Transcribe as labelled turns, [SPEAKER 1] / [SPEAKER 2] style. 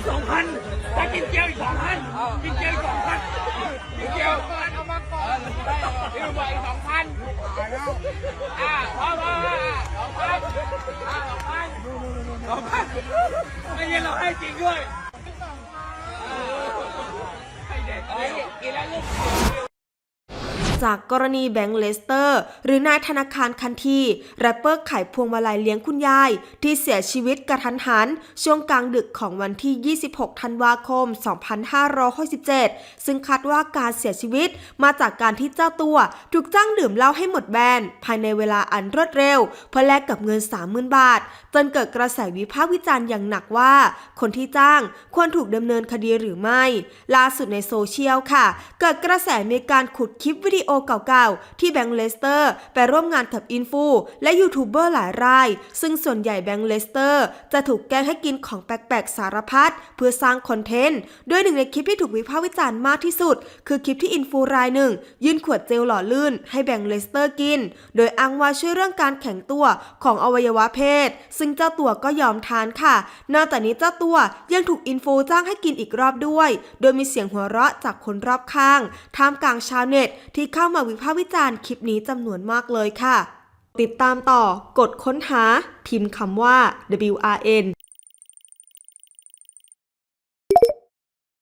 [SPEAKER 1] อีกสองพันถ้ากินเจียวอีกสองพันกินเจียวอีกสองพันกินเจียวเอามาก่อนพี่บอกอีกสองพันอ่าพอพอสองพันสองพันสองพันไม่ใช่เราให้จริงด้วย
[SPEAKER 2] จากกรณีแบงค์เลสเตอร์ หรือนายธนาคารคันทีแรปเปอร์ขายพวงมาลัยเลี้ยงคุณยาย ที่เสียชีวิตกระทันหัน ช่วงกลางดึกของวันที่ 26 ธันวาคม 2567 ซึ่งคาดว่าการเสียชีวิตมาจากการที่เจ้าตัว ถูกจ้างดื่มเหล้าให้หมดแบน ภายในเวลาอันรวดเร็ว เพื่อแลกกับเงิน 30,000 บาท จนเกิดกระแสวิพากษ์วิจารณ์อย่างหนักว่า คนที่จ้างควรถูกดำเนินคดีหรือไม่ ล่าสุดในโซเชียลค่ะ เกิดกระแสมีการขุดคลิปวิดีโอเก่าๆ ที่แบงค์เลสเตอร์ไปร่วมงานกับอินฟูและยูทูบเบอร์หลายราย ซึ่งส่วนใหญ่แบงค์เลสเตอร์จะถูกแกล้งให้กินของแปลกๆ สารพัดเพื่อสร้างคอนเทนต์ โดยหนึ่งในคลิปที่ถูกวิพากษ์วิจารณ์มากที่สุด คือคลิปที่อินฟูรายหนึ่ง ยื่นขวดเจลหล่อลื่น ให้แบงค์เลสเตอร์กิน โดยอ้างว่าช่วยเรื่องการแข็งตัวของอวัยวะเพศ ซึ่งเจ้าตัวก็ยอมทานค่ะ นอกจากนี้เจ้าตัวยังถูกอินฟูจ้างให้กินอีกรอบด้วย โดยมีเสียงหัวเราะจากคนรอบข้าง ท่ามกลางชาวเน็ตที่เข้ามาวิพากษ์วิจารณ์คลิปนี้จำนวนมากเลยค่ะ ติดตามต่อกดค้นหาพิมพ์คำว่า WRN